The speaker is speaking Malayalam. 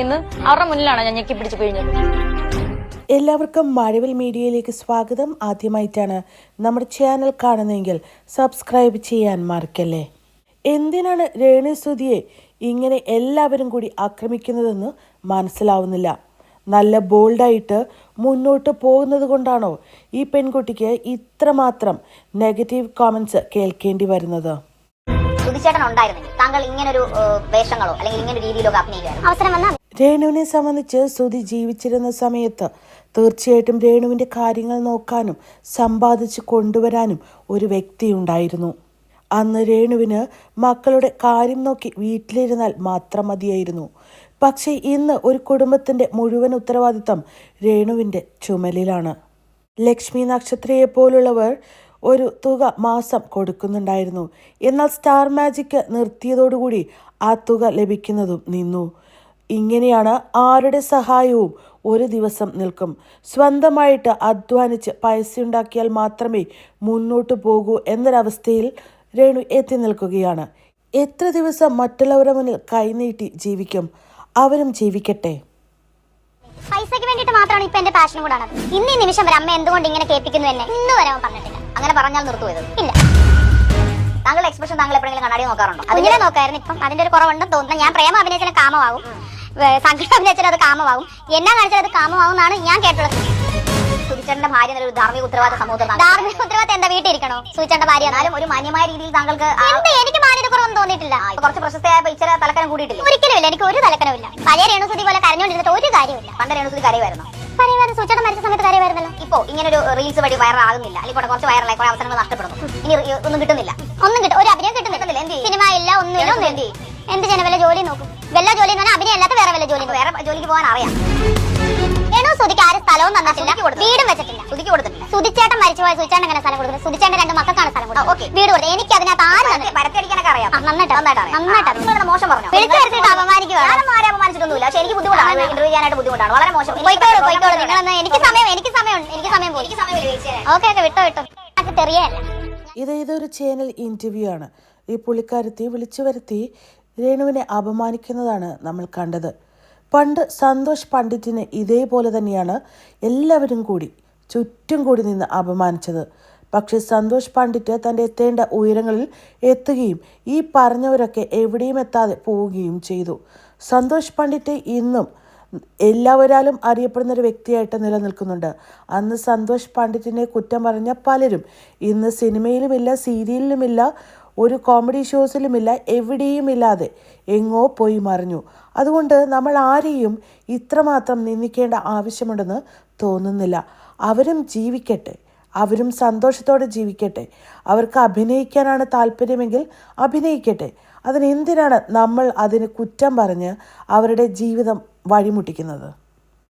ഇന്ന് അവരുടെ മുന്നിലാണ് ഞാൻ ഞെക്കി പിടിച്ച് പിഴിഞ്ഞത് എല്ലാവർക്കും മഴവിൽ മീഡിയയിലേക്ക് സ്വാഗതം. ആദ്യമായിട്ടാണ് നമ്മുടെ ചാനൽ കാണുന്നതെങ്കിൽ സബ്സ്ക്രൈബ് ചെയ്യാൻ മറക്കല്ലേ? എന്തിനാണ് രേണുസുതിയെ ഇങ്ങനെ എല്ലാവരും കൂടി ആക്രമിക്കുന്നതെന്ന് മനസ്സിലാവുന്നില്ല. നല്ല ബോൾഡായിട്ട് മുന്നോട്ട് പോകുന്നത് കൊണ്ടാണോ ഈ പെൺകുട്ടിക്ക് ഇത്രമാത്രം നെഗറ്റീവ് കോമൻസ് കേൾക്കേണ്ടി വരുന്നത്? സുധിച്ചേട്ടൻ ഉണ്ടായിരുന്നെങ്കിൽ താങ്കൾ ഇങ്ങനൊരു വേഷങ്ങളോ അല്ലെങ്കിൽ ഇങ്ങനെ രീതിയിലോ അഭിനയിക്കുക അവസരം വന്നാൽ രേണുവിനെ സംബന്ധിച്ച് സുധി ജീവിച്ചിരുന്ന സമയത്ത് തീർച്ചയായിട്ടും രേണുവിന്റെ കാര്യങ്ങൾ നോക്കാനും സമ്പാദിച്ച് കൊണ്ടുവരാനും ഒരു വ്യക്തി ഉണ്ടായിരുന്നു അന്ന് രേണുവിന് മക്കളുടെ കാര്യം നോക്കി വീട്ടിലിരുന്നാൽ മാത്രം മതിയായിരുന്നു. പക്ഷേ ഇന്ന് ഒരു കുടുംബത്തിന്റെ മുഴുവൻ ഉത്തരവാദിത്തം രേണുവിന്റെ ചുമലിലാണ്. ലക്ഷ്മി നക്ഷത്രയെ പോലുള്ളവർ ഒരു തുക മാസം കൊടുക്കുന്നുണ്ടായിരുന്നു. എന്നാൽ സ്റ്റാർ മാജിക് നിർത്തിയതോടുകൂടി ആ തുക ലഭിക്കുന്നതും നിന്നു. ഇങ്ങനെയാണ് ആരുടെ സഹായവും ഒരു ദിവസം നിൽക്കും. സ്വന്തമായിട്ട് അധ്വാനിച്ച് പൈസ ഉണ്ടാക്കിയാൽ മാത്രമേ മുന്നോട്ട് പോകൂ എന്നൊരവസ്ഥയിൽ രേണു എത്തി നിൽക്കുകയാണ്. എത്ര ദിവസം മറ്റുള്ളവരുടെ മുന്നിൽ കൈനീട്ടി ജീവിക്കും? അവരും ജീവിക്കട്ടെ. പൈസയ്ക്ക് വേണ്ടിയിട്ട് മാത്രമാണ് ഇപ്പൊ എന്റെ പാഷൻ കൂടാണ്. ഇന്ന് ഈ നിമിഷം വരെ അമ്മ എന്തുകൊണ്ട് ഇങ്ങനെ കേൾപ്പിക്കുന്നു എന്നെ? ഇന്ന് വരെ അവൻ പറഞ്ഞിട്ടില്ല. അങ്ങനെ പറഞ്ഞാൽ നിർത്തുപോയത് ഇല്ല. താങ്കളുടെ എക്സ്പ്രഷൻ താങ്കൾ എപ്പോഴെങ്കിലും കണ്ണാടി നോക്കാറുണ്ടോ? അതിങ്ങനെ നോക്കായിരുന്നു. ഇപ്പം അതിന്റെ ഒരു കുറവുണ്ടെന്ന് തോന്നുന്നു. ഞാൻ പ്രേമ അഭിനയിച്ചാലും കാമമാകും. സങ്കടം അഭിനയിച്ചാൽ അത് കാമമാകും എന്നാ കാണിച്ചാൽ അത് കാമമാകും എന്നാണ് ഞാൻ കേട്ടുള്ളത് സുധിച്ചേട്ടന്റെ ഭാര്യ എന്നൊരു ധാർമ്മിക ഉത്തരവാദിത്ത സമൂഹത്തിൽ ധാർമ്മിക ഉത്തരവാദിത്തം എന്താ? വീട്ടിൽ ഇരിക്കണോ? സുധിച്ചേട്ടന്റെ ഭാര്യ എന്നാലും ഒരു മാന്യമായ രീതിയിൽ താങ്കൾക്ക് എനിക്ക് മാന്യത കുറവൊന്നും തോന്നിയിട്ടില്ല. കുറച്ച് പ്രശസ്തയായ ഇച്ചിരി തലക്കനം കൂടിയിട്ടില്ല? ഒരിക്കലും ഇല്ല എനിക്ക് ഒരു തലക്കനമില്ല പഴയ രേണുസുതി പോലെ കരഞ്ഞോണ്ടിരുന്നിട്ട് ഒരു കാര്യമില്ല പണ്ട് രേണുസുതി കരയുമായിരുന്നു? പറയുമായിരുന്നു സുചേട്ടൻ മരിച്ച സമയത്ത് കരയുമായിരുന്നല്ലോ. ഇപ്പോ ഇങ്ങനെ ഒരു റീൽസ് വഴി വൈറലാകുന്നില്ല. അല്ലെങ്കിൽ കുറച്ച് വൈറലായി. കുറെ അവസരങ്ങൾ നഷ്ടപ്പെടുന്നു. ഇനി ഒന്നും കിട്ടുന്നില്ല. ഒന്നും കിട്ടും. ഒരു അഭിനയം കിട്ടുന്നില്ല. എന്ത് സിനിമ ഇല്ല ഒന്നുമില്ല ഒന്നും എന്ത്? എന്ത് ചെയ്യണം? വല്ല ജോലി നോക്കും. വല്ല ജോലി എന്ന് പറഞ്ഞാൽ അഭിനയല്ലാത്ത വേറെ വല്ല ജോലി വേറെ ജോലിക്ക് പോകാൻ അറിയാം. ഏണോ സുധിക്ക് ആരും സ്ഥലവും തന്നിട്ടില്ല. വീടും വെച്ചിട്ടില്ല. സുധിക്ക് കൊടുത്തിട്ടില്ല. സുധിച്ചേട്ടൻ മരിച്ചു പോയ സുധിച്ചേട്ടൻ എങ്ങനെ സ്ഥലം കൊടുക്കുന്നത് സുധിച്ചേട്ടൻ രണ്ട് മക്കൾക്കാണ് സ്ഥലം കൊടുക്കുന്നത് ഓക്കെ. വീട് കൊടുത്തത്. എനിക്ക് അതിനകത്ത് ആരും പരത്തടിക്കാനൊക്കെ അറിയാം. നന്നായിട്ട് നന്നായിട്ട് മോശം പറഞ്ഞു? വിളിച്ചു വരുത്തിട്ട് അപമാനിക്കുകയാണ് ഞാനൊന്നും ആരെ അപമാനിച്ചിട്ടൊന്നുമില്ല. പക്ഷേ എനിക്ക് ബുദ്ധിമുട്ടാണ്. ഇന്റർവ്യൂ ചെയ്യാനായിട്ട് ബുദ്ധിമുട്ടാണ്. വളരെ മോശം. പോയിക്കോളൂ പോയിക്കോളൂ. നിങ്ങളൊന്ന് എനിക്ക് സമയം എനിക്ക് സമയം എനിക്ക് സമയം പോയി എനിക്ക് സമയം ഓക്കെ ഓക്കെ വിട്ടോ വിട്ടോ. തെറിയല്ല ഇത് ഇതൊരു ചാനൽ ഇന്റർവ്യൂ ആണ്. ഈ പുള്ളിക്കാരത്തി വിളിച്ചു വരുത്തി രേണുവിനെ അപമാനിക്കുന്നതാണ് നമ്മൾ കണ്ടത്. പണ്ട് സന്തോഷ് പണ്ഡിറ്റിന് ഇതേപോലെ തന്നെയാണ് എല്ലാവരും കൂടി ചുറ്റും കൂടി നിന്ന് അപമാനിച്ചത്. പക്ഷേ സന്തോഷ് പണ്ഡിറ്റ് തന്റെ എത്തേണ്ട ഉയരങ്ങളിൽ എത്തുകയും ഈ പറഞ്ഞവരൊക്കെ എവിടെയും എത്താതെ പോവുകയും ചെയ്തു. സന്തോഷ് പണ്ഡിറ്റ് ഇന്നും എല്ലാവരാലും അറിയപ്പെടുന്ന ഒരു വ്യക്തിയായിട്ട് നിലനിൽക്കുന്നുണ്ട്. അന്ന് സന്തോഷ് പണ്ഡിറ്റിനെ കുറ്റം പറഞ്ഞ പലരും ഇന്ന് സിനിമയിലുമില്ല സീരിയലിലുമില്ല ഒരു കോമഡി ഷോസിലുമില്ല എവിടെയും ഇല്ലാതെ എങ്ങോ പോയി മറിഞ്ഞു. അതുകൊണ്ട് നമ്മൾ ആരെയും ഇത്രമാത്രം നിന്ദിക്കേണ്ട ആവശ്യമുണ്ടെന്ന് തോന്നുന്നില്ല. അവരും ജീവിക്കട്ടെ. അവരും സന്തോഷത്തോടെ ജീവിക്കട്ടെ. അവർക്ക് അഭിനയിക്കാനാണ് താല്പര്യമെങ്കിൽ അഭിനയിക്കട്ടെ. അതിനെന്തിനാണ് നമ്മൾ അതിന് കുറ്റം പറഞ്ഞ് അവരുടെ ജീവിതം വഴിമുട്ടിക്കുന്നത്.